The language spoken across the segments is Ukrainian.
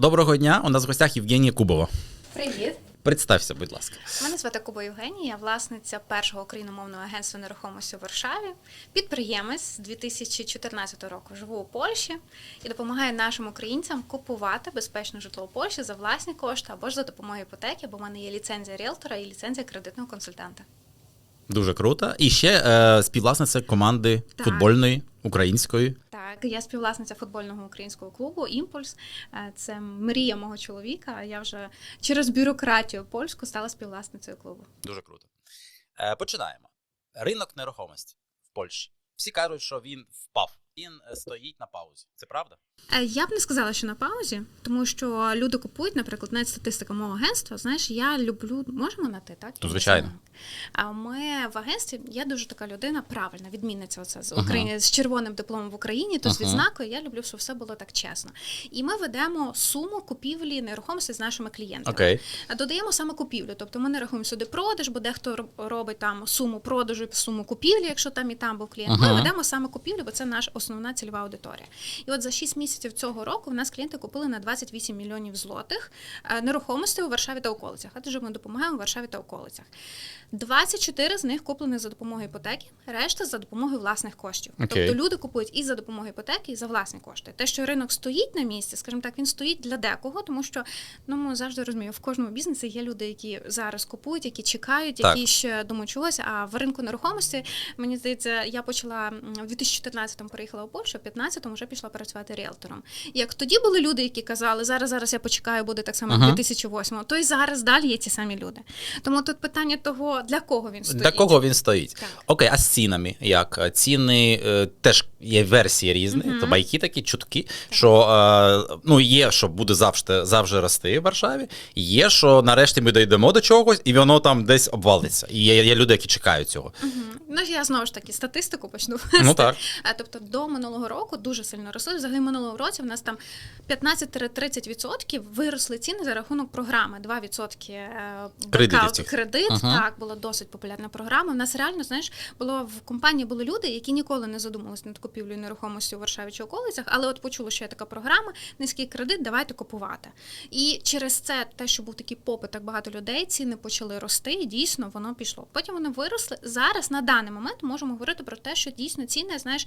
Доброго дня. У нас в гостях Євгенія Кубова. Привіт! Представся, будь ласка. Мене звати Куба Євгенія, я власниця першого україномовного агентства нерухомості у Варшаві, підприємець з 2014 року. Живу у Польщі і допомагаю нашим українцям купувати безпечне житло у Польщі за власні кошти або ж за допомогою іпотеки, бо в мене є ліцензія ріелтора і ліцензія кредитного консультанта. Дуже круто. І ще е, співвласниця команди Так. футбольної української. Так, я співвласниця футбольного українського клубу Імпульс. Е, Це мрія мого чоловіка. а Я вже через бюрократію польську стала співвласницею клубу. Дуже круто. Е, починаємо. Ринок нерухомості в Польщі. Всі кажуть, що він впав. Він е, стоїть на паузі. Це правда? Е, Я б не сказала, що на паузі, тому що люди купують, наприклад, навіть статистика мого агентства. Знаєш, я люблю, можемо на ти, так? То, звичайно. А ми в агентстві я дуже така людина правильна, відмінниця оце з. України з червоним дипломом в Україні, то з Ага. відзнакою. Я люблю, щоб все було так чесно. І ми ведемо суму купівлі нерухомості з нашими клієнтами. А додаємо саме купівлю. Тобто ми не рахуємо сюди продаж, бо дехто робить там суму продажу і суму купівлі, якщо там і там був клієнт. Ага. Ми ведемо саме купівлю, бо це наш наша основна цільова аудиторія. І от за 6 місяців цього року в нас клієнти купили на 28 мільйонів злотих е, нерухомості у Варшаві та околицях. А дуже ми допомагаємо у Варшаві та околицях. 24 з них куплені за допомогою іпотеки, решта за допомогою власних коштів. Окей. Тобто люди купують і за допомогою іпотеки, і за власні кошти. Те, що ринок стоїть на місці, скажімо так, він стоїть для декого, тому що ну ми завжди розуміємо, в кожному бізнесі є люди, які зараз купують, які чекають, Так. які ще думають чогось. А в ринку нерухомості мені здається, я почала в 2014-му переїхала у Польщу, в 15-му вже пішла працювати ріелтором. Як тоді були люди, які казали, зараз зараз я почекаю, буде так само, Ага. 2008-му, то і зараз далі є ті самі люди. Тому тут питання того, для кого він стоїть. Для кого він стоїть? Так. Окей, а з цінами як? Ціни е, теж є версії різні, Мгм. то байки такі чутки, що е, ну, є, що буде завжди, завжди рости в Варшаві, є, що нарешті ми дійдемо до чогось, і воно там десь обвалиться. І є, є люди, які чекають цього. Мгм. Ну я знову ж таки статистику почну Ну так. А, Тобто до минулого року дуже сильно росли. Взагалі минулого році в нас там 15-30% виросли ціни за рахунок програми. 2% е, Кредитів бекаут- цих. кредит. Так, була досить популярна програма. У нас реально, знаєш, було в компанії були люди, які ніколи не задумувалися над купівлею нерухомості у Варшаві чи околицях, але от почули, що є така програма, низький кредит, давайте купувати. І через це, те, що був такий попит, так багато людей, ціни почали рости, і дійсно воно пішло. Потім вони виросли. Зараз на даний момент можемо говорити про те, що дійсно ціни, знаєш.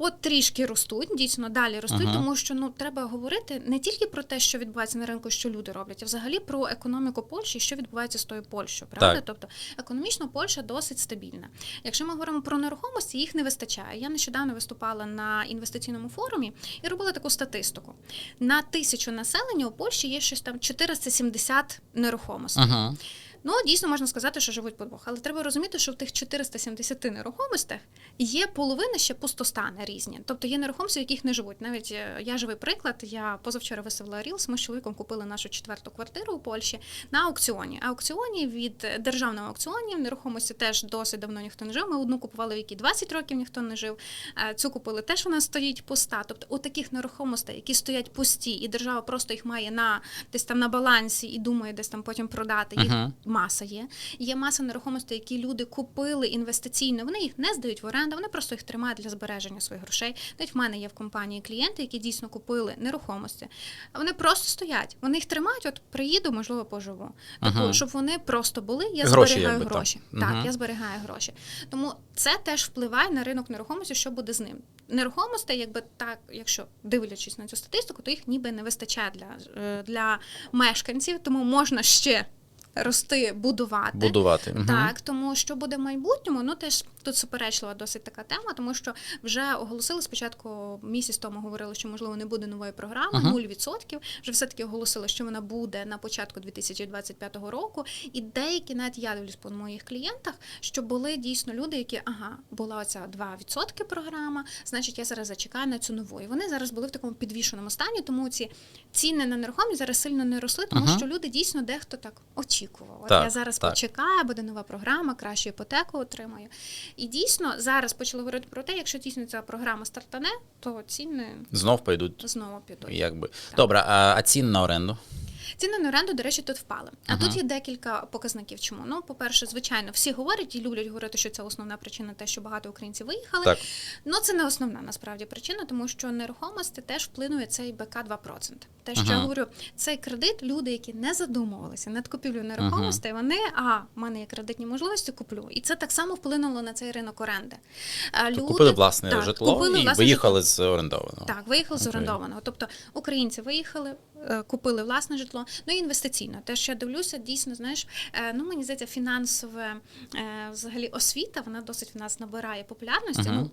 Потрішки ростуть, дійсно далі ростуть, Ага. тому що ну треба говорити не тільки про те, що відбувається на ринку, що люди роблять, а взагалі про економіку Польщі, що відбувається з тою Польщею. Правда? Так. Тобто економічно Польща досить стабільна. Якщо ми говоримо про нерухомості, їх не вистачає. Я нещодавно виступала на інвестиційному форумі і робила таку статистику: на тисячу населення у Польщі є щось там 470 нерухомостей. Ага. Ну, дійсно можна сказати, що живуть по двох. Але треба розуміти, що в тих 470 нерухомостях є половина ще пустостани різні. Тобто є нерухомості, в яких не живуть. Навіть е, я живий приклад. Я позавчора виставила Рілс. Ми з чоловіком купили нашу четверту квартиру у Польщі на аукціоні. Аукціоні від державного аукціоні в нерухомості теж досить давно ніхто не жив. Ми одну купували, в якій 20 років ніхто не жив. Е, Цю купили теж вона стоїть пуста. Тобто, у таких нерухомостей, які стоять пусті, і держава просто їх має на десь там на балансі і думає десь там потім продати. Їх. Маса є. Є маса нерухомостей, які люди купили інвестиційно. Вони їх не здають в оренду, вони просто їх тримають для збереження своїх грошей. Навіть в мене є в компанії клієнти, які дійсно купили нерухомості. Вони просто стоять. Вони їх тримають. От приїду, можливо, поживу. Тобто, Ага. щоб вони просто були. Я Гроші зберігаю якби гроші. Мгм. Так, я зберігаю гроші. Тому це теж впливає на ринок нерухомості, що буде з ним. Нерухомостей, якби так, якщо дивлячись на цю статистику, то їх ніби не вистачає для, е, для мешканців, тому можна ще рости, будувати. Будувати. Так, Так, тому що буде в майбутньому, ну теж тут суперечлива досить така тема, тому що вже оголосили спочатку місяць тому говорили, що можливо не буде нової програми, Ага. 0%. Вже все таки оголосили, що вона буде на початку 2025 року. І деякі навіть я дивлюсь по моїх клієнтах, що були дійсно люди, які ага, була оця 2% програма, значить я зараз зачекаю на цю нову. І вони зараз були в такому підвішеному стані, тому ці ціни на нерухомість зараз сильно не росли, тому Ага. що люди дійсно дехто так очікував. От Так, я зараз так. почекаю, буде нова програма, кращу іпотеку отримаю. І дійсно зараз почали говорити про те, якщо дійсно ця програма стартане, то ціни Знов підуть. знову підуть. Якби. Добре, а, а цін на оренду? Ціни на оренду, до речі, тут впали. А Ага. тут є декілька показників. Чому? Ну, по-перше, звичайно, всі говорять і люблять говорити, що це основна причина, те, що багато українців виїхали. Так. Ну, це не основна насправді причина, тому що нерухомості теж вплинує цей БК 2%. Те, що Ага. я говорю, цей кредит, люди, які не задумувалися над купівлею нерухомостей, вони а в мене є кредитні можливості, куплю. І це так само вплинуло на цей ринок оренди. А То купили власне так, житло купили і власне виїхали з орендованого. так, виїхали з орендованого. Тобто українці виїхали, купили власне житло. Ну і інвестиційно. Те, що я дивлюся, дійсно, знаєш, е, ну мені здається, фінансове е, взагалі освіта, вона досить в нас набирає популярності. Мгм. Ну,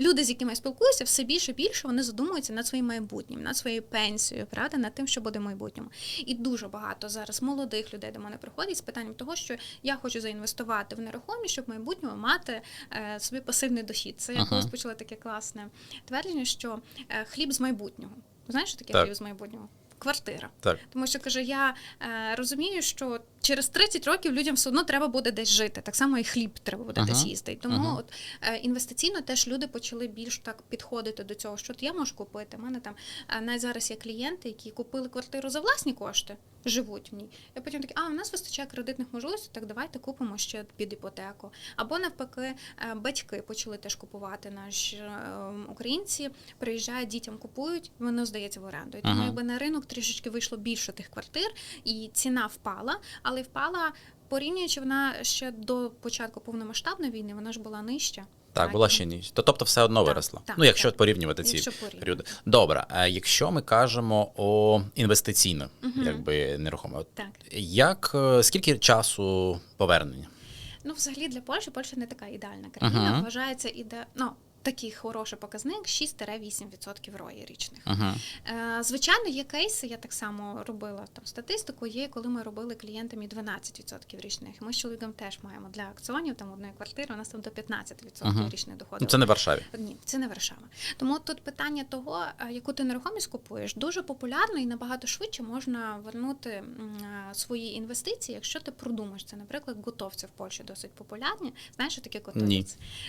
люди, з якими я спілкуюся, все більше і більше вони задумуються над своїм майбутнім, над своєю пенсією, правда, над тим, що буде в майбутньому. І дуже багато зараз молодих людей до мене приходять з питанням того, що я хочу заінвестувати в нерухомість, щоб в майбутньому мати е, собі пасивний дохід. Це я Ага. колись почула таке класне твердження, що е, хліб з майбутнього. Знаєш, що таке Так. хліб з майбутнього? Квартира. Так. Тому що каже, я е, розумію, що через 30 років людям все одно треба буде десь жити. Так само і хліб треба буде Ага. десь їсти. І Тому Ага. от е, інвестиційно теж люди почали більш так підходити до цього, що от я можу купити. У мене там е, навіть зараз є клієнти, які купили квартиру за власні кошти, живуть в ній. І потім такі, а у нас вистачає кредитних можливостей, так давайте купимо ще під іпотеку. Або навпаки, е, батьки почали теж купувати. Наші е, українці приїжджають, дітям купують, воно здається в оренду. І тому якби на ринок трішечки вийшло більше тих квартир, і ціна впала, але впала. Порівнюючи вона ще до початку повномасштабної війни, вона ж була нижча. Так, була ще ніч. То, тобто все одно Так, виросла. так, ну, якщо так. порівнювати ці Якщо періоди. Добре, а якщо ми кажемо о інвестиційно, угу. якби нерухомо, Так. як е, скільки часу повернення? Ну, взагалі для Польщі Польща не така ідеальна країна. Угу. Вважається іде... ну, такий хороший показник 6-8% рої річних. Угу. Е, Звичайно, є кейси, я так само робила там статистику. Є коли ми робили клієнтам і 12% річних. Ми з чоловіком теж маємо для акціонів там одної квартири. У нас там до 15% Ага. річних доходів. Ну, це не Варшаві. Ні, це не Варшава. Тому тут питання того, е, яку ти нерухомість купуєш, дуже популярно і набагато швидше можна вернути е, свої інвестиції, якщо ти продумаєш це. Наприклад, готовці в Польщі досить популярні. Знаєш, що таке готовець? Ні.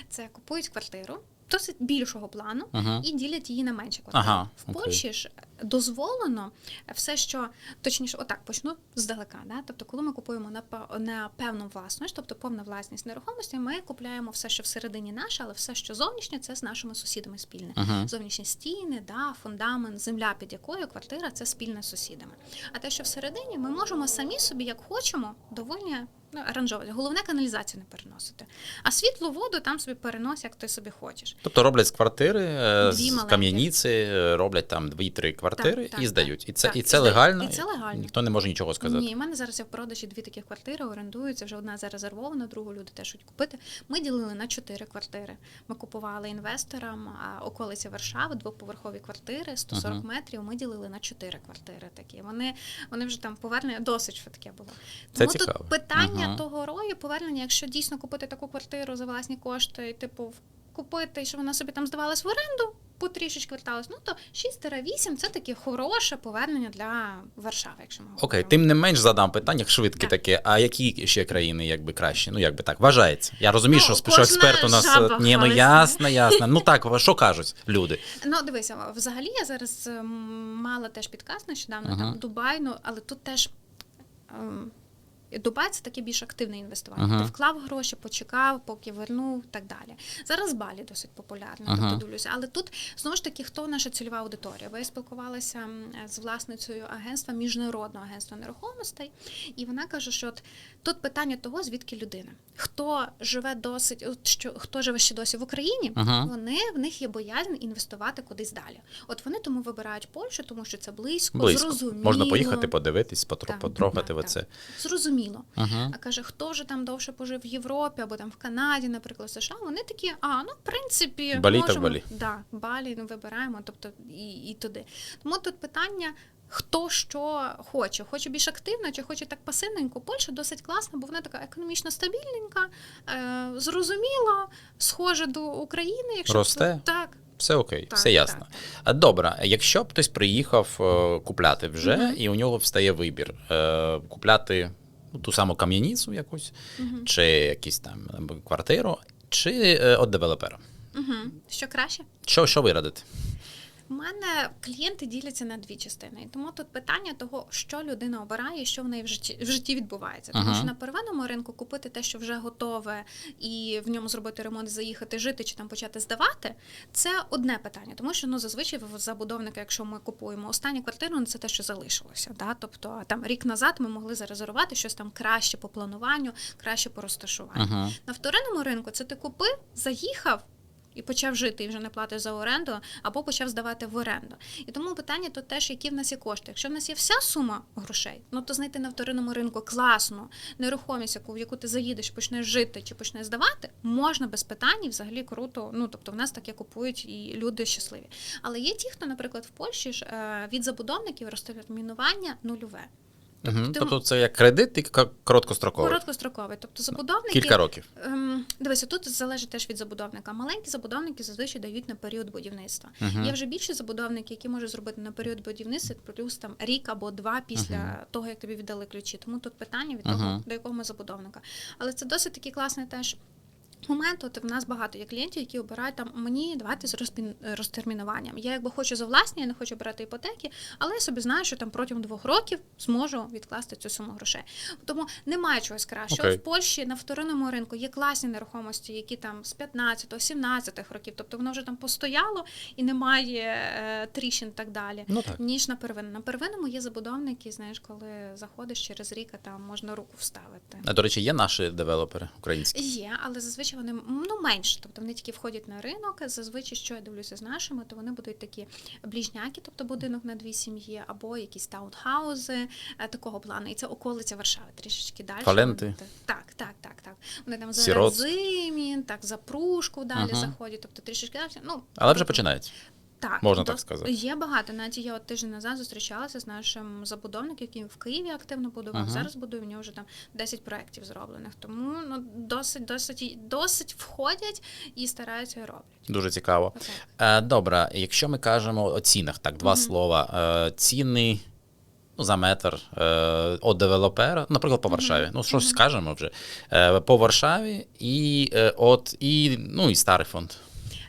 Це купують квартиру. Досить більшого плану Ага. і ділять її на менші квартири. Ага, в. Польщі ж дозволено все, що точніше, отак почну здалека. Да? Тобто, коли ми купуємо на на певну власність, тобто повна власність нерухомості, ми купляємо все, що всередині наше, але все, що зовнішнє, це з нашими сусідами спільне. Ага. Зовнішні стіни, да, фундамент, земля, під якою квартира це спільне з сусідами. А те, що всередині, ми можемо самі собі, як хочемо, доволі ну, аранжовувати. Головне каналізацію не переносити. А світлу воду там собі перенось, як ти собі хочеш. Тобто роблять з квартири, е, Дві з кам'яниці, е, роблять там дві-три квартири Так, так, і здають. І це, так. і І це здають. легально. І це легально. Ніхто не може нічого сказати. Ні, в мене зараз є в продажі дві таких квартири, орендуються. Вже одна зарезервована, другу люди теж хочуть купити. Ми ділили на чотири квартири. Ми купували інвесторам а, околиці Варшави, двоповерхові квартири, 140 Ага. метрів. Ми ділили на чотири квартири. Такі вони, вони вже там повернення досить швидке було. Це Тому цікаво. тут питання Ага. того рою, повернення, якщо дійсно купити таку квартиру за власні кошти, типу, в- купити, і щоб вона собі там здавалась в оренду. Потрішечки верталась, ну то 6-8 це таке хороше повернення для Варшави, якщо ми Окей, тим не менш задам питання, швидке Так. таке. А які ще країни якби краще? Ну якби так вважається. Я розумію, Ну, що, кожна експерт у нас жаба ні, ну хвалиться. ясно, ясно. Ну так, що кажуть люди? Ну, дивися, взагалі я зараз ем, мала теж підказ нещодавно Ага. там Дубай, ну але тут теж. ем, Дубай це таке більш активне інвестування. Ага. Ти вклав гроші, почекав, поки вернув, так далі. Зараз Балі досить популярна, Ага. тобто дивлюся. Але тут знову ж таки, хто наша цільова аудиторія? Бо я спілкувалася з власницею агентства, міжнародного агентства нерухомостей, і вона каже, що от тут питання того, звідки людина. Хто живе досить, от що хто живе ще досі в Україні, Ага. вони в них є боязнь інвестувати кудись далі. От вони тому вибирають Польщу, тому що це близько, Близько. зрозуміло. Можна поїхати, подивитись, потрогати в оце. Зрозуміло. Ага. А каже, хто вже там довше пожив в Європі або там в Канаді, наприклад, в США, вони такі, а ну в принципі, Балі можемо, Балі. Да, Балі ну, вибираємо, тобто і, і туди. Тому тут питання. Хто що хоче, хоче більш активно чи хоче так пасивненько. Польща досить класна, бо вона така економічно стабільненька, е, зрозуміла, схожа до України. Якщо Росте? так, Все окей, Так, все ясно. так. Добре, якщо б хтось приїхав е, купляти вже, Мгм. і у нього встає вибір е, купляти ну, ту саму кам'яніцу якусь, Мгм. чи якісь там квартиру, чи е, от девелопера. Угу. Що краще? Що, що ви радите? У мене клієнти діляться на дві частини. І тому тут питання того, що людина обирає, і що в неї в житті в житті відбувається. Тому Ага. що на первинному ринку купити те, що вже готове, і в ньому зробити ремонт, заїхати жити чи там почати здавати, це одне питання. Тому що ну зазвичай в забудовника, якщо ми купуємо останню квартиру, ну, це те, що залишилося. Да? Тобто там рік назад ми могли зарезервувати щось там краще по плануванню, краще по розташуванню. Угу. На вторинному ринку це ти купив, заїхав. І почав жити і вже не платиш за оренду, або почав здавати в оренду. І тому питання то теж, які в нас є кошти. Якщо в нас є вся сума грошей, ну то знайти на вторинному ринку класну нерухомість, яку в яку ти заїдеш, почнеш жити чи почнеш здавати, можна без питань і взагалі круто. Ну тобто в нас таке купують і люди щасливі. Але є ті, хто, наприклад, в Польщі ж е, від забудовників розтермінування нульове. Угу. ти- Тобто це як кредит, і ка- короткостроковий. Тобто забудовники Кілька років. Ем, дивися, тут залежить теж від забудовника. Маленькі забудовники зазвичай дають на період будівництва. Мгм. Є вже більші забудовники, які можуть зробити на період будівництва плюс там рік або два після Мгм. того, як тобі віддали ключі. Тому тут питання від того, до якого ми забудовника. Але це досить такий класний теж. Момент, от в нас багато є клієнтів, які обирають там мені давати з розтермінуванням. Я якби хочу за власні, я не хочу брати іпотеки, але я собі знаю, що там протягом двох років зможу відкласти цю суму грошей. Тому немає чогось кращого. Окей. В Польщі на вторинному ринку є класні нерухомості, які там з 15-17 років, тобто воно вже там постояло і немає е, тріщин так далі. Ну так. Ніж на первинному. На первинному є забудовники, знаєш, коли заходиш через рік, а там можна руку вставити. А, До речі, є наші девелопери українські. Є, але зазвичай вони ну менше, тобто вони тільки входять на ринок. Зазвичай, що я дивлюся з нашими, то вони будуть такі ближняки, тобто будинок на дві сім'ї, або якісь таунхаузи е, такого плану. І це околиця Варшави, трішечки далі. Фаленти. Так, так, так, так. Вони там за. Зимін, так за Прушку далі Ага. заходять, тобто трішечки далі. Ну Але вже тобто- починається. Так, Можна так сказати. Є багато. Навіть я от тиждень назад зустрічалася з нашим забудовником, який в Києві активно будував. Ага. Зараз будує в нього вже там 10 проєктів зроблених. Тому ну досить, досить, досить входять і стараються і роблять. Дуже цікаво. Е, добре, якщо ми кажемо о цінах, так, два Мгм. слова. Е, ціни ну, за метр е, від девелопера, наприклад, по. Варшаві. Ну, що ж Мгм. скажемо вже. Е, по Варшаві і е, от, і, ну, і старий фонд.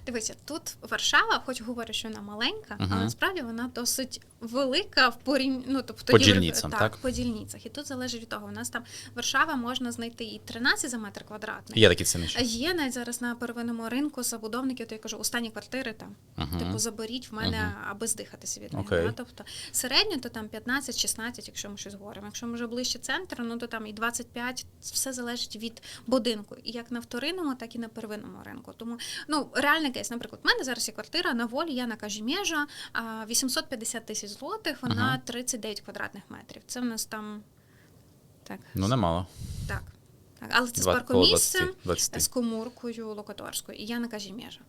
Дивися, тут Варшава, хоч говорю, що вона маленька, Мгм. але насправді вона досить велика в порівнянні, ну, тобто По дільницям, так? по дільницях. І тут залежить від того. У нас там Варшава можна знайти і 13 за метр квадратний. Є такі ціни. Є навіть зараз на первинному ринку забудовники, то я кажу, останні квартири там. Мгм. Типу, заберіть в мене, Мгм. аби здихатися від них. Окей. Тобто середньо то там 15-16, якщо ми щось говоримо. Якщо ми вже ближче центру, ну то там і 25, все залежить від будинку. І як на вторинному, так і на первинному ринку. Тому ну реальний кейс, наприклад, в мене зараз є квартира на волі, я на Кажімежа, а, 850 тисяч злотих, вона Ага. 39 квадратних метрів. Це в нас там так. Ну, немало. так. так. Але це з Два- коло паркомісцем, 20, 20. з комуркою локаторською, і я на Кажімежа.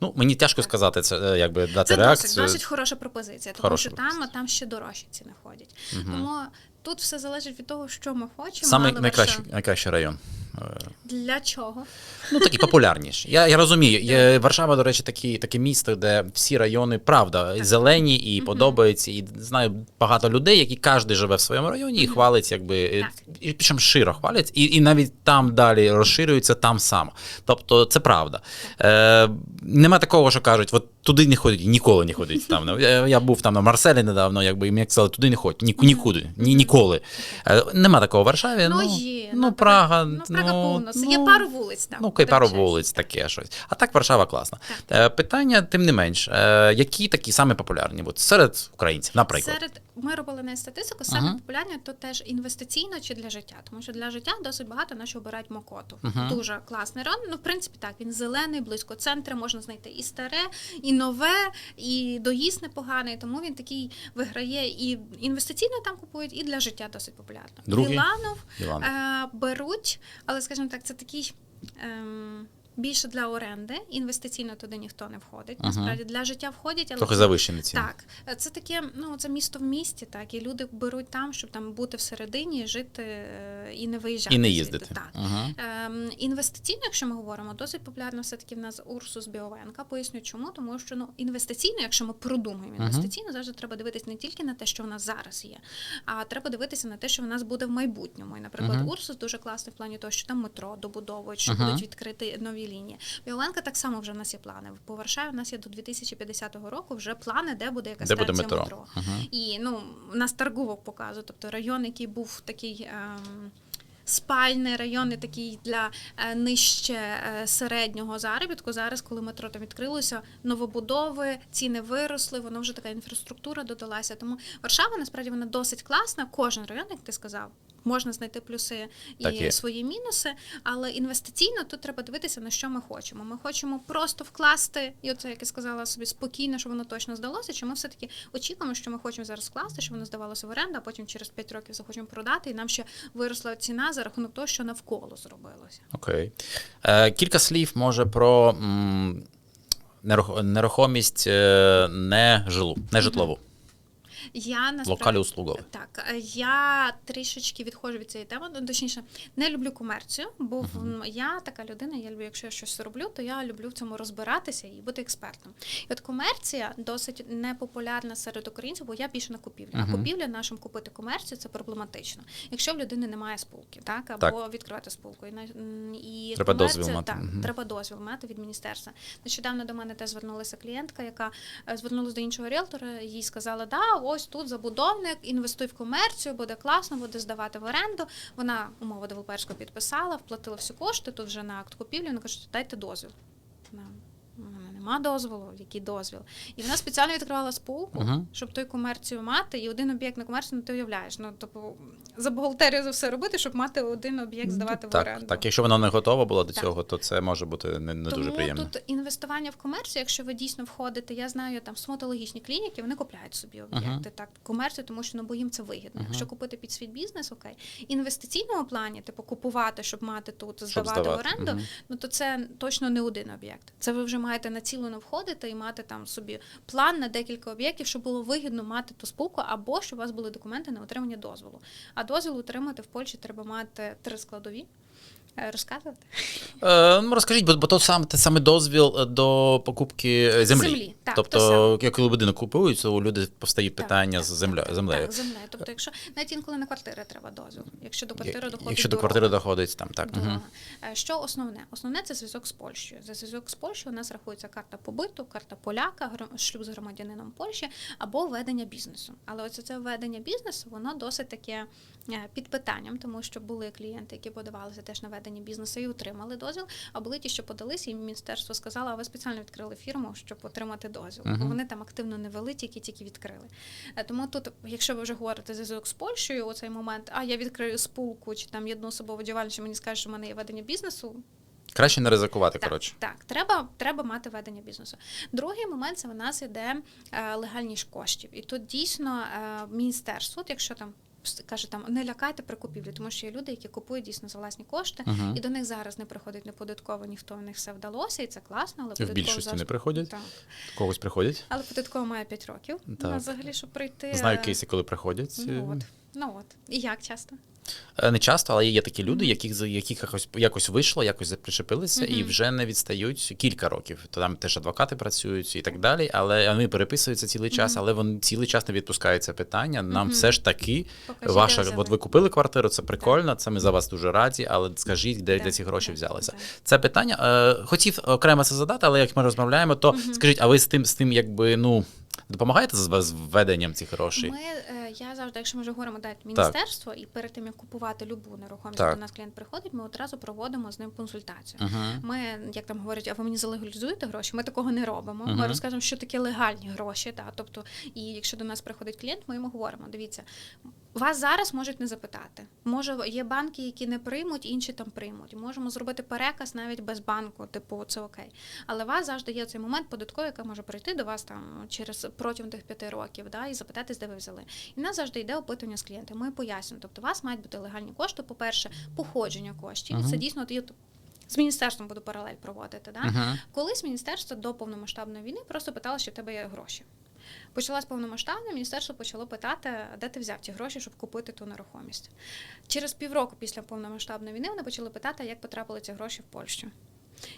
Ну, мені тяжко сказати, це е, якби дати Це реакцію. досить, досить хороша пропозиція, тому Хороша що там, пропозиція. там ще дорожчі ціни ходять. Мгм. Тому тут все залежить від того, що ми хочемо. Саме найкращий, найкращий район. Е, Для чого? Ну, такі популярніші. Я, я розумію. Є, Варшава, до речі, такі, таке місто, де всі райони, правда, Так. зелені і Мгм. подобаються. І знаю багато людей, які кожен живе в своєму районі і хвалить, якби е, Так. І причому широ хвалять, і, і навіть там далі розширюється там само. Тобто це правда. Е, нема такого, що кажуть, от туди не ходять, ніколи не ходять. Там. Ну, Я, я був там на Марселі недавно, якби і мені сказали, туди не ходь, ні, нікуди, ні, ніколи. Е, нема такого в Варшаві. Ну, Ну, є. ну Прага. Ну, Прага повно. Є пару вулиць там. Ну, пару вулиць, таке щось. А так Варшава класна. Е, Питання, тим не менш, е, які такі саме популярні будуть серед українців, наприклад. Серед ми робили не статистику, саме Ага. популярне то теж інвестиційно чи для життя, тому що для життя досить багато наші обирають Мокоту. Ага. Дуже класний район. Ну, в принципі, так він зелений, близько центру, можна знайти і старе, і нове, і доїзд непоганий. Тому він такий виграє і інвестиційно там купують, і для життя досить популярно. Другий? Віланов Іван. е, беруть, але скажімо так, це такий. Ем, Більше для оренди, інвестиційно туди ніхто не входить. Насправді для життя входять, але Трохи завищені ціни. так, це таке, ну це місто в місті, так, і люди беруть там, щоб там бути всередині, жити е, і не виїжджати. І не звідти. їздити. Так. Ага. Ем, інвестиційно, якщо ми говоримо, досить популярно все-таки в нас Урсус Біовенка. Поясню чому, тому що ну інвестиційно, якщо ми продумаємо Мгм. інвестиційно, завжди треба дивитися не тільки на те, що в нас зараз є, а треба дивитися на те, що в нас буде в майбутньому. І, наприклад, Мгм. Урсус дуже класний в плані того, що там метро добудовують, що Мгм. будуть відкриті нові лінії. Біоленка так само вже в нас є плани. По Варшаві в нас є до 2050 року вже плани, де буде якась Де буде станція метро. метро. Мгм. І ну, у нас торговок показує, тобто район, який був такий. Ем, Спальний район, такий для е, нижче е, середнього заробітку. Зараз, коли метро там відкрилося, новобудови, ціни виросли, воно вже така інфраструктура додалася. Тому Варшава насправді вона досить класна. Кожен район, як ти сказав, можна знайти плюси і Так свої мінуси. Але інвестиційно тут треба дивитися, на що ми хочемо. Ми хочемо просто вкласти, і оце, як я сказала собі, спокійно, щоб воно точно здалося. Чи ми все-таки очікуємо, що ми хочемо зараз вкласти, щоб воно здавалося в оренду, а потім через 5 років захочемо продати, і нам ще виросла ціна за рахунок того, що навколо зробилося. Окей. Е, кілька слів може про м, нерухомість е, не жилу, не житлову, Я насправді локалі услугові. Так, е, я трішечки відходжу від цієї теми, ну, точніше, не люблю комерцію, бо в- я така людина, я люблю, якщо я щось роблю, то я люблю в цьому розбиратися і бути експертом. І от комерція досить непопулярна серед українців, бо я більше на купівлю. А купівля нашим купити комерцію це проблематично. Якщо в людини немає спілки, так або Так. відкривати спілку. І, і Треба дозвіл мати. Так, Мгм. треба дозвіл мати від міністерства. Нещодавно до мене теж звернулася клієнтка, яка е, звернулася до іншого ріелтора, їй сказала, да, ось тут забудовник, інвестуй в комерцію, буде класно, буде здавати в оренду. Вона умову девелоперську підписала, вплатила всі кошти, тут вже на акт купівлі, вона каже, дайте дозвіл. Нема дозволу, який дозвіл. І вона спеціально відкривала спілку, Мгм. щоб той комерцію мати, і один об'єкт на комерцію, ну ти уявляєш. Ну, тобто, за бухгалтерію за все робити, щоб мати один об'єкт здавати в оренду. так, якщо вона не готова була до Так. цього, то це може бути не, не Тому дуже приємно. тут інвестування в комерцію, якщо ви дійсно входите, я знаю там стоматологічні клініки, вони купляють собі об'єкти, Мгм. так комерцію, тому що ну бо їм це вигідно. Мгм. Якщо купити під свій бізнес, окей. Інвестиційному плані, типу купувати, щоб мати тут, Щоб здавати в здавати. оренду, ну то це точно не один об'єкт. Це ви вже маєте націлено входити і мати там собі план на декілька об'єктів, щоб було вигідно мати ту спілку, або щоб у вас були документи на отримання дозволу. А дозвіл отримати в Польщі треба мати три складові. Е, Розказувати? Е, ну, розкажіть, бо, бо то сам те саме дозвіл е, до покупки землі. Землі, так, тобто, як коли будинок купують, то у людей постають питання так, з землею. так, землею. Так, землею. Тобто, якщо навіть інколи на квартири треба дозвіл. Якщо до квартири доходить Якщо до квартири доходить, там так. Угу. Що основне? Основне це зв'язок з Польщею. За зв'язок з Польщею у нас рахується карта побиту, карта поляка, шлюб з громадянином Польщі або ведення бізнесу. Але ось це ведення бізнесу, воно досить таке під питанням, тому що були клієнти, які подавалися теж на ведення бізнесу і отримали дозвіл. А були ті, що подалися, і міністерство сказало, а ви спеціально відкрили фірму, щоб отримати дозвіл. Бо Мгм. вони там активно не вели, тільки тільки відкрили. Е, Тому тут, якщо ви вже говорите зв'язок з Польщею, оцей момент, а я відкрию спулку чи там єдну особову діяльність, мені скажуть, що в мене є ведення бізнесу. Краще не ризикувати, Так, коротше. так, треба, треба мати ведення бізнесу. Другий момент це в нас іде е, легальність коштів. І тут дійсно е, міністерство, якщо там каже там не лякайте при купівлі, тому що є люди, які купують дійсно за власні кошти, Мгм. і до них зараз не приходить не податково, ніхто в них все вдалося, і це класно, але В більшості зараз- не приходять, Так. когось приходять. Але податково має 5 років. Так. Взагалі, щоб прийти. Знаю е, кейси, коли приходять. Ну от. Ну от. І як часто? Е, Не часто, але є такі люди, яких яких якось якось вийшло, якось причепилися і вже не відстають кілька років. То там теж адвокати працюють і так далі, але вони переписуються цілий час, Мгм. але вони цілий час не відпускають це питання. Нам Мгм. все ж таки Покажіть, ваша, от ви купили квартиру, це прикольно, це ми за вас дуже раді, але скажіть, де, де ці гроші взялися. да. Це питання. Е, хотів окремо це задати, але як ми розмовляємо, то Мгм. скажіть, а ви з тим, з тим, якби ну допомагаєте з, з введенням цих грошей? Ми, е, я завжди, якщо ми вже говоримо дати міністерство, і перед тим як купувати любу нерухомість, Так. до нас клієнт приходить, ми одразу проводимо з ним консультацію. Угу. Ми, як там говорять, а ви мені залегалізуєте гроші? Ми такого не робимо. Мгм. Ми розказуємо, що таке легальні гроші. Та тобто, і якщо до нас приходить клієнт, ми йому говоримо: дивіться, вас зараз можуть не запитати. Може, є банки, які не приймуть, інші там приймуть. Можемо зробити переказ навіть без банку, типу, це окей. Але вас завжди є цей момент податковий, яка може прийти до вас там через протягом тих п'яти років, да, і запитатись, де ви взяли. І нас завжди йде опитування з клієнтом. Ми пояснюємо. Тобто, у вас мають бути легальні кошти. По-перше, походження коштів. Мгм. Це дійсно от з міністерством буду паралель проводити. Да? Угу. Колись міністерство до повномасштабної війни просто питало, що в тебе є гроші. Почалась повномасштабна, міністерство почало питати, де ти взяв ті гроші, щоб купити ту нерухомість. Через півроку після повномасштабної війни вони почали питати, як потрапили ці гроші в Польщу.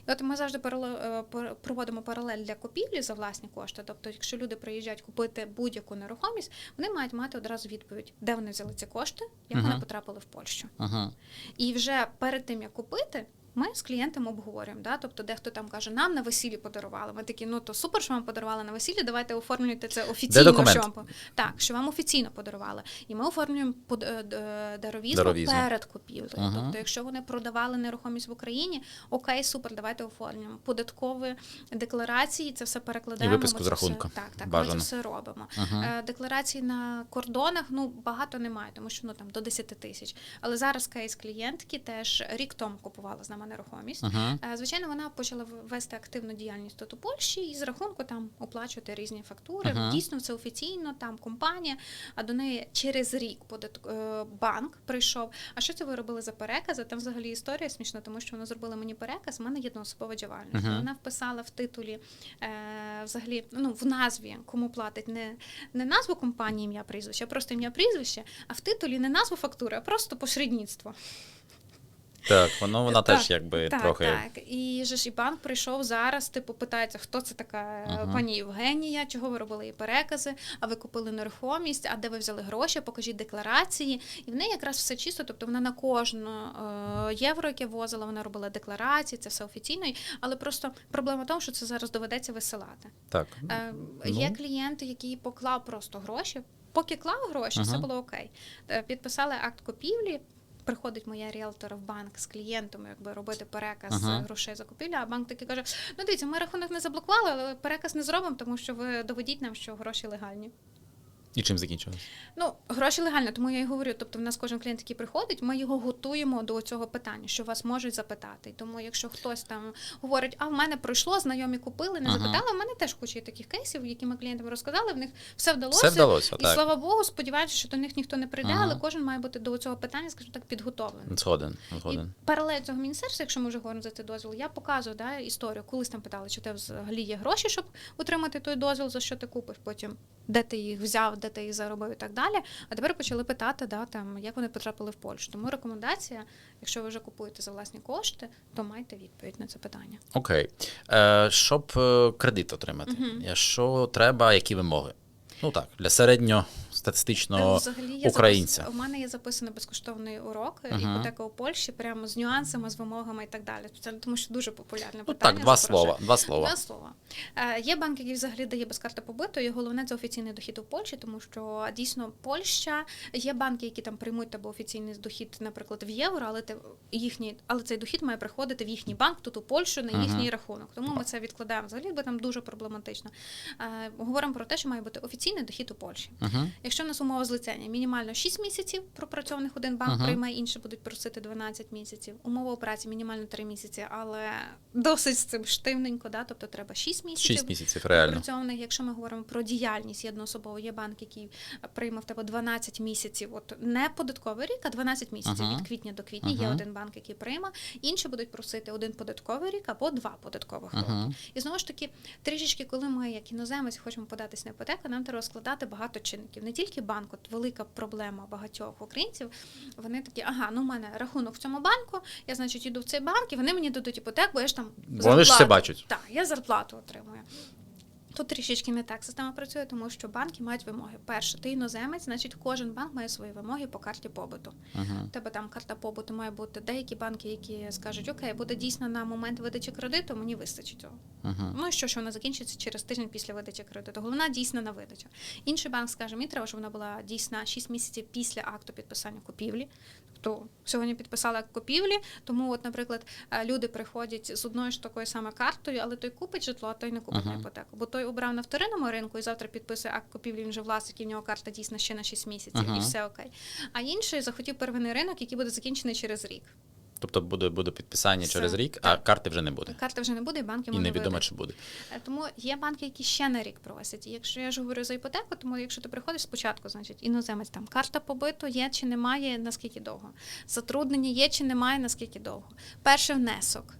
І от ми завжди е, проводимо паралель для купівлі за власні кошти. Тобто, якщо люди приїжджають купити будь-яку нерухомість, вони мають мати одразу відповідь, де вони взяли ці кошти, як Мгм. вони потрапили в Польщу. Угу. І вже перед тим як купити, Ми з клієнтами обговорюємо. Да? Тобто, дехто там каже, нам на весіллі подарували. Ми такі, ну то супер, що вам подарували на весіллі. Давайте оформлюйте це офіційно. Що вам так, що вам офіційно подарували. І ми оформлюємо под- е, д- даровізну Даровізну. перед купівлею. Ага. Тобто, якщо вони продавали нерухомість в Україні, окей, супер, давайте оформлюємо. Податкові декларації, це все перекладаємо. І виписку з це все- рахунку. Так, так, ми Бажано. це все робимо. Ага. Е, Декларацій на кордонах ну багато немає, тому що ну там до 10 тисяч. Але зараз кейс клієнтки теж рік тому купувала з нами нерухомість. Ага. Е, Звичайно, вона почала вести активну діяльність тут у Польщі і з рахунку там оплачувати різні фактури. Ага. Дійсно, це офіційно, там компанія, а до неї через рік е, банк прийшов. А що це ви робили за перекази? Там взагалі історія смішна, тому що вона зробила мені переказ. У мене єдноособова діяльність. Ага. Вона вписала в титулі е, взагалі ну, в назві, кому платить не, не назву компанії ім'я прізвище, а просто ім'я прізвище, а в титулі не назву фактури, а просто посередництво. Так, воно вона Так, теж якби Так, трохи. так. І же ж і банк прийшов зараз, типу, питається, хто це така Ага. пані Євгенія, чого ви робили їй перекази, а ви купили нерухомість, а де ви взяли гроші, покажіть декларації. І в неї якраз все чисто, тобто вона на кожну е, євро, яке возила, вона робила декларації, це все офіційно. Але просто проблема в тому, що це зараз доведеться висилати. Так. Е, Ну. Є клієнти, які поклав просто гроші. Поки клав гроші, все було окей. Е, Підписали акт купівлі. Приходить моя ріелтор в банк з клієнтом, якби робити переказ Ага. грошей за купівлю. А банк таки каже: ну дивіться, ми рахунок не заблокували, але переказ не зробимо, тому що ви доведіть нам, що гроші легальні. І чим закінчилось? Ну, гроші легально, тому я і говорю. Тобто, в нас кожен клієнт, який приходить, ми його готуємо до цього питання, що вас можуть запитати. Тому, якщо хтось там говорить, а в мене пройшло, знайомі купили, не Ага. запитали. У мене теж куча таких кейсів, які ми клієнтам розказали. В них все вдалося. Все вдалося, І так. слава Богу, сподіваюся, що до них ніхто не прийде, Ага. але кожен має бути до цього питання, скажімо так, підготовлений. Згоден, І паралель цього міністерства, якщо ми вже говоримо за цей дозвіл, я показую да, історію. Колись там питали, чи тебе взагалі є гроші, щоб отримати той дозвіл, за що ти купиш потім, де ти їх взяв, де ти їх заробив і так далі. А тепер почали питати, да, там, як вони потрапили в Польщу. Тому рекомендація, якщо ви вже купуєте за власні кошти, то майте відповідь на це питання. Окей. Е, щоб е, кредит отримати, е, що треба, які вимоги? Ну так, для середньостатистичного Е, Взагалі українця. запис... У мене є записаний безкоштовний урок е, Ага. іпотека у Польщі, прямо з нюансами, з вимогами і так далі. Це тому, що дуже популярне Ну питання. так, два слова. Два слова. Два слова. Е, є банк, який взагалі дає без карти побиту, і головне це офіційний дохід у Польщі, тому що дійсно Польща є банки, які там приймуть тебе офіційний дохід, наприклад, в євро, але ти їхній, але цей дохід має приходити в їхній банк, тут у Польщу на їхній рахунок. Тому ми це відкладаємо взагалі, бо там дуже проблематично. Е, говоримо про те, що має бути офіційний дохід у Польщі. Угу. Якщо в нас умова злицяння мінімально 6 місяців пропрацьованих один банк Ага. приймає, інші будуть просити 12 місяців. Умова праці мінімально 3 місяці, але досить з цим штивненько, да? тобто треба 6 місяців. Шість місяців, реально. Пропрацьованих, якщо ми говоримо про діяльність єдноособово, є банк, який прийме в тебе 12 місяців, от не податковий рік, а 12 місяців Ага. від квітня до квітня. Є один банк, який прийме, інші будуть просити один податковий рік або два податкових роки. Ага. І знову ж таки, трішечки, коли ми, як іноземець, хочемо податись на іпотеку, нам треба розкладати багато чинників. Не тільки банк, от велика проблема багатьох українців. Вони такі, ага, ну в мене рахунок в цьому банку, я, значить, іду в цей банк, і вони мені дадуть іпотеку, бо я ж там Вони ж це бачать. Так, я зарплату отримую. Тут трішечки не так система працює, тому що банки мають вимоги. Перше, ти іноземець, значить, кожен банк має свої вимоги по карті побуту. Угу. У тебе там карта побуту має бути деякі банки, які скажуть, окей, буде дійсно на момент видачі кредиту, мені вистачить цього. Угу. Ну і що, що вона закінчиться через тиждень після видачі кредиту. Головна дійсна на видачу. Інший банк скаже, мені треба, щоб вона була дійсна 6 місяців після акту підписання купівлі. Тобто сьогодні підписали купівлі, тому, от, наприклад, е, люди приходять з одною ж такою саме картою, але той купить житло, а той не купить на іпотеку. Бо той обрав на вторинному ринку і завтра підписує акт купівлі, він вже власник, і в нього карта дійсна ще на 6 місяців, Ага. і все окей. А інший захотів первинний ринок, який буде закінчений через рік. Тобто буде, буде підписання Все. через рік, а карти вже не буде. Карти вже не буде, і банки І невідомо, видати. чи буде. Е, Тому є банки, які ще на рік просять. І якщо я ж говорю за іпотеку, тому якщо ти приходиш спочатку, значить іноземець там карта побиту є чи немає, наскільки довго. Затруднення є чи немає, наскільки довго. Перший внесок.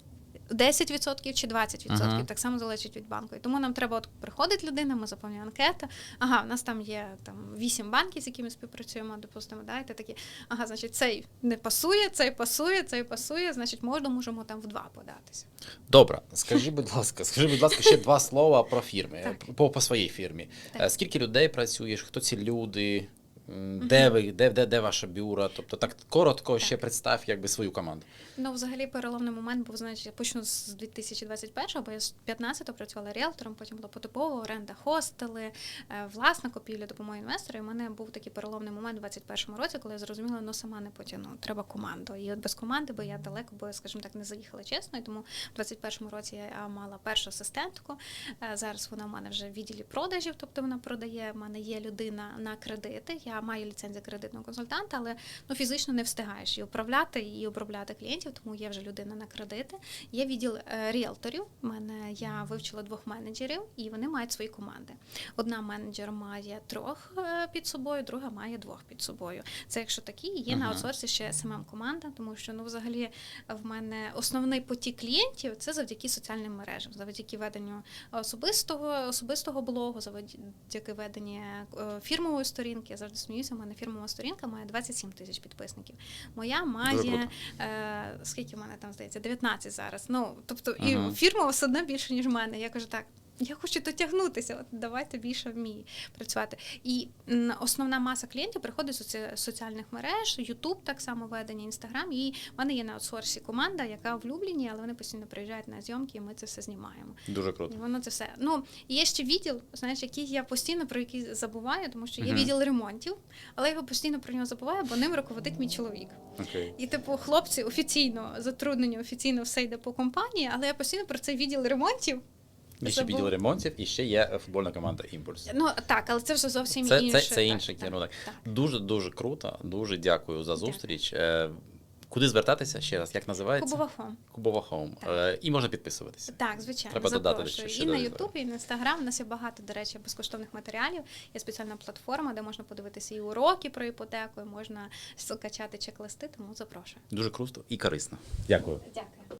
10% чи 20%, Ага. так само залежить від банку. І тому нам треба, от приходить людина, ми заповнюємо анкету. Ага, в нас там є там 8 банків, з якими співпрацюємо, допустимо, да, і ти такі, ага, значить, цей не пасує, цей пасує, цей пасує, значить, можна можемо там в два податися. Добре, скажи, будь ласка, скажи, будь ласка, ще два слова про фірми. По, по своїй фірмі. Так. Е, Скільки людей працюєш? Хто ці люди? Де ви, де, де, де ваша бюра? Тобто так коротко ще представ якби свою команду. Ну, взагалі, переломний момент був, значить, я почну з 2021-го, бо я з 15-го працювала ріелтором, потім була потипова оренда, хостели, е, власна купівля допомоги інвестору. І в мене був такий переломний момент у 21-му році, коли я зрозуміла, ну сама не потягну, треба команду. І от без команди би я далеко би, скажімо так, не заїхала чесно. І тому в 21-му році я мала першу асистентку. Е, Зараз вона в мене вже в відділі продажів, тобто вона продає. В мене є людина на кредити. Я маю ліцензію кредитного консультанта, але ну фізично не встигаєш і управляти, і обробляти клієнтів, тому є вже людина на кредити. Є відділ е, ріелторів. У мене я вивчила двох менеджерів, і вони мають свої команди. Одна менеджер має трьох е, під собою, друга має двох під собою. Це якщо такі, є на Ага. аутсорсі ще СММ команда, тому що ну взагалі в мене основний потік клієнтів це завдяки соціальним мережам, завдяки веденню особистого особистого блогу, завдяки веденню е, фірмової сторінки. Я завжди сміюся. У мене фірмова сторінка має 27 тисяч підписників. Моя має е, скільки в мене там здається? 19 зараз. Ну тобто Ага. і фірма все одно більше ніж в мене. Я кажу так. Я хочу дотягнутися, от давайте більше вмію працювати. І основна маса клієнтів приходить з соці- соціальних мереж, Ютуб так само ведення, Інстаграм. І в мене є на аутсорсі команда, яка в Любліні, але вони постійно приїжджають на зйомки, і ми це все знімаємо. Дуже І круто. воно це все. Ну і є ще відділ, знаєш, який я постійно про який забуваю, тому що є Мгм. відділ ремонтів, але я його постійно про нього забуваю, бо ним руководить мій чоловік. Окей. І, типу, хлопці офіційно затруднені, офіційно все йде по компанії, але я постійно про цей відділ ремонтів. І ще відділ ремонтів, і ще є е, футбольна команда Імпульс. Ну так, але це вже зовсім Це, інше. це, це так, інший так, керунок. Дуже дуже круто. Дуже дякую за зустріч. Е, Куди звертатися ще раз? Як називається? Кубова Хом. Кубова Хоум. Е, І можна підписуватися. Так, звичайно, Треба додати запрошую. ще і на Ютуб, і на Інстаграм. У нас є багато, до речі, безкоштовних матеріалів. Є спеціальна платформа, де можна подивитися і уроки про іпотеку, і можна скачати чек-листи, тому запрошую. Дуже круто і корисно. Дякую. Дякую.